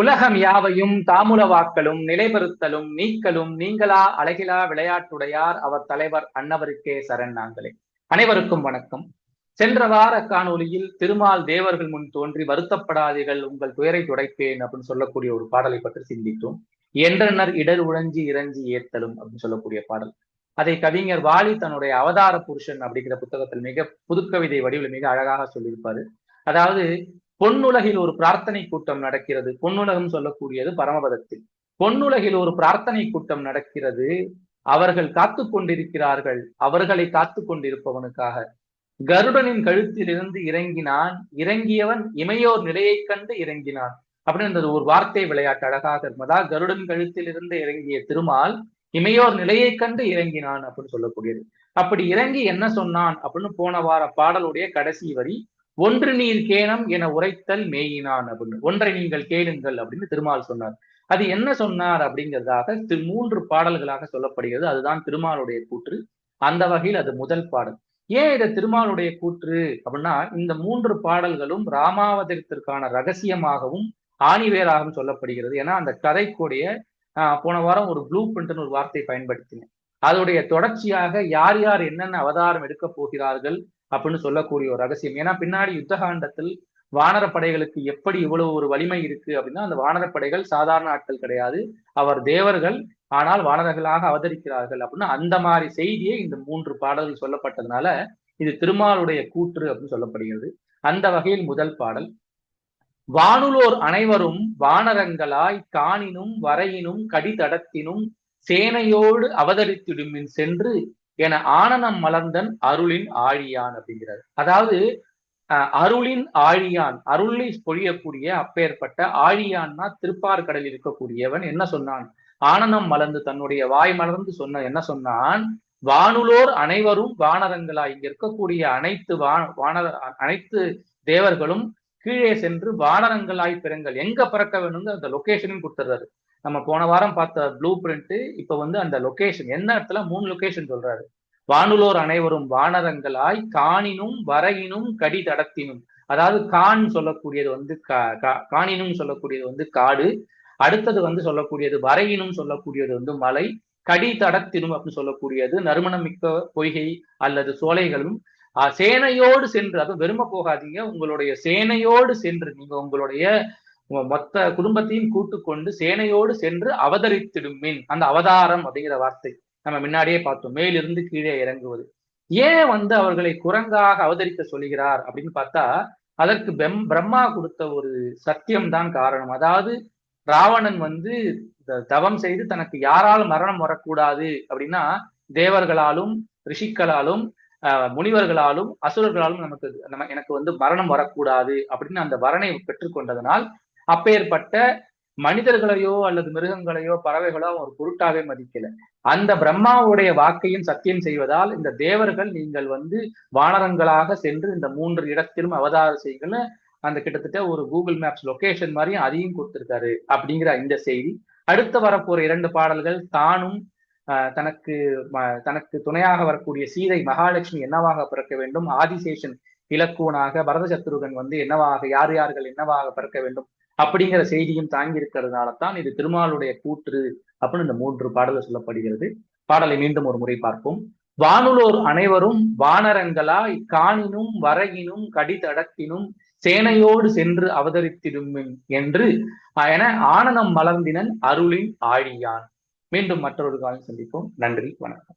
உலகம் யாவையும் தாமுலவாக்களும் நிலைபெறுத்தலும் நீக்கலும் நீங்களா அழகிலா விளையாட்டுடையார் அவர் தலைவர் அன்னவருக்கே சரண் நாங்களே. அனைவருக்கும் வணக்கம். சென்ற வார காணொலியில் திருமால் தேவர்கள் முன் தோன்றி வருத்தப்படாதீர்கள் உங்கள் துயரை துடைப்பேன் அப்படின்னு சொல்லக்கூடிய ஒரு பாடலை பற்றி சிந்தித்தோம். என்றனர் இடர் உழஞ்சி இறஞ்சி ஏத்தலும் அப்படின்னு சொல்லக்கூடிய பாடல். அதை கவிஞர் வாலி தன்னுடைய அவதார புருஷன் அப்படிங்கிற புத்தகத்தில் மிக புதுக்கவிதை வடிவில் மிக அழகாக சொல்லியிருப்பாரு. அதாவது பொன்னுலகில் ஒரு பிரார்த்தனை கூட்டம் நடக்கிறது. பொன்னுலகம் சொல்லக்கூடியது பரமபதத்தில். பொன்னுலகில் ஒரு பிரார்த்தனை கூட்டம் நடக்கிறது. அவர்கள் காத்து கொண்டிருக்கிறார்கள். அவர்களை காத்து கொண்டிருப்பவனுக்காக. கருடனின் கழுத்திலிருந்து இறங்கினான். இறங்கியவன் இமையோர் நிலையை கண்டு இறங்கினான். அப்படின்றது ஒரு வார்த்தை விளையாட்டு அழகாக இருக்கும். கருடன் கழுத்திலிருந்து இறங்கிய திருமால் இமையோர் நிலையை கண்டு இறங்கினான் அப்படின்னு சொல்லக்கூடியது. அப்படி இறங்கி என்ன சொன்னான் அப்படின்னு போன வார பாடலுடைய கடைசி வரி ஒன்று நீர் கேனம் என உரைத்தல் மேயினான் அப்படின்னு. ஒன்றை நீங்கள் கேளுங்கள் அப்படின்னு திருமால் சொன்னார். அது என்ன சொன்னார் அப்படிங்கிறதாக திரு மூன்று பாடல்களாக சொல்லப்படுகிறது. அதுதான் திருமாலுடைய கூற்று. அந்த வகையில் அது முதல் பாடல். ஏன் இதை திருமாலுடைய கூற்று அப்படின்னா இந்த மூன்று பாடல்களும் ராமாவதரத்திற்கான ரகசியமாகவும் ஆணிவேராகவும் சொல்லப்படுகிறது. ஏன்னா அந்த கதைக்குடைய போன வாரம் ஒரு ப்ளூ பிரிண்ட்னு ஒரு வார்த்தையை பயன்படுத்தினேன். அதோடைய தொடர்ச்சியாக யார் யார் என்னென்ன அவதாரம் எடுக்க போகிறார்கள் அப்படின்னு சொல்லக்கூடிய ஒரு ரகசியம். ஏன்னா பின்னாடி யுத்தகாண்டத்தில் வானர படைகளுக்கு எப்படி இவ்வளவு ஒரு வலிமை இருக்கு அப்படின்னா அந்த வானர படைகள் சாதாரண ஆட்கள் கிடையாது. அவர் தேவர்கள் ஆனால் வானரர்களாக அவதரிக்கிறார்கள் அப்படின்னா அந்த மாதிரி செய்தியே இந்த மூன்று பாடல்கள் சொல்லப்பட்டதுனால இது திருமாலுடைய கூற்று அப்படின்னு சொல்லப்படுகிறது. அந்த வகையில் முதல் பாடல். வானுலோர் அனைவரும் வானரங்களாய் காணினும் வரையினும் கடிதடத்தினும் சேனையோடு அவதரித்திடுமின் சென்று என ஆனனம் மலர்ந்தன் அருளின் ஆழியான் அப்படிங்கிறார். அதாவது அருளின் ஆழியான் அருளை பொழியக்கூடிய அப்பேற்பட்ட ஆழியான்னா திருப்பார்கடலில் இருக்கக்கூடியவன் என்ன சொன்னான்? ஆனனம் மலர்ந்து தன்னுடைய வாய் மலர்ந்து சொன்ன என்ன சொன்னான்? வானுலோர் அனைவரும் வானரங்களா இங்க இருக்கக்கூடிய அனைத்து வானர அனைத்து தேவர்களும் கீழே சென்று வானரங்களாய் பிறங்கள். எங்க பறக்க வேணுங்க அந்த லொகேஷனும் கொடுத்துறாரு நம்ம போன வாரம் பார்த்த ப்ளூ பிரிண்ட் இப்ப வந்து அந்த லொகேஷன் என்ன இடத்துல? மூணு லொகேஷன் சொல்றாரு. வானுலோர் அனைவரும் வானரங்களாய் காணினும் வரையினும் கடி தடத்தினும். அதாவது கான் சொல்லக்கூடியது வந்து காணினும் சொல்லக்கூடியது வந்து காடு. அடுத்தது வந்து சொல்லக்கூடியது வரையினும் சொல்லக்கூடியது வந்து மலை. கடி தடத்தினும் அப்படின்னு சொல்லக்கூடியது நறுமணமிக்க பொய்கை அல்லது சோலைகளும். சேனையோடு சென்று அதுவும் வெறும போகாதீங்க உங்களுடைய சேனையோடு சென்று நீங்க உங்களுடைய மொத்த குடும்பத்தையும் கூட்டு கொண்டு சேனையோடு சென்று அவதரித்திடும் மீன். அந்த அவதாரம் அப்படிங்கிற வார்த்தை நம்ம முன்னாடியே பார்த்தோம். மேலிருந்து கீழே இறங்குவது. ஏன் வந்து அவர்களை குரங்காக அவதரிக்க சொல்கிறார் அப்படின்னு பார்த்தா அதற்கு பெம் பிரம்மா கொடுத்த ஒரு சத்தியம் தான் காரணம். அதாவது ராவணன் வந்து தவம் செய்து தனக்கு யாரால் மரணம் வரக்கூடாது அப்படின்னா தேவர்களாலும் ரிஷிக்களாலும் முனிவர்களாலும் அசுரர்களாலும் நமக்கு நம்ம எனக்கு வந்து மரணம் வரக்கூடாது அப்படின்னு அந்த வரனை பெற்றுக்கொண்டதனால் அப்பேற்பட்ட மனிதர்களையோ அல்லது மிருகங்களையோ பறவைகளோ ஒரு பொருட்டாவே மதிக்கல. அந்த பிரம்மாவுடைய வாக்கையும் சத்தியம் செய்வதால் இந்த தேவர்கள் நீங்கள் வந்து வானரங்களாக சென்று இந்த மூன்று இடத்திலும் அவதாரம் செய்யுங்கன்னு அந்த கிட்டத்தட்ட ஒரு கூகுள் மேப்ஸ் லொகேஷன் மாதிரியும் அதையும் கொடுத்திருக்காரு அப்படிங்கிற இந்த செய்தி. அடுத்து வரப்போற இரண்டு பாடல்கள் தானும் தனக்கு தனக்கு துணையாக வரக்கூடிய சீதை மகாலட்சுமி என்னவாக பிறக்க வேண்டும்? ஆதிசேஷன் இலக்குவனாக பரத சத்ருகன் வந்து என்னவாக யார் யார்கள் என்னவாக பிறக்க வேண்டும்? அப்படிங்கிற செய்தியும் தாங்கி இருக்கிறதுனால தான் இது திருமாலுடைய கூற்று அப்படின்னு இந்த மூன்று பாடலை சொல்லப்படுகிறது. பாடலை மீண்டும் ஒரு முறை பார்ப்போம். வானுலோர் அனைவரும் வானரங்களாய் காணினும் வரையினும் கடிதடத்தினும் சேனையோடு சென்று அவதரித்திடும் என்று என ஆனனம் மலர்ந்தினன் அருளின் ஆழியான். மீண்டும் மற்றொரு காலம் சந்திப்போம். நன்றி வணக்கம்.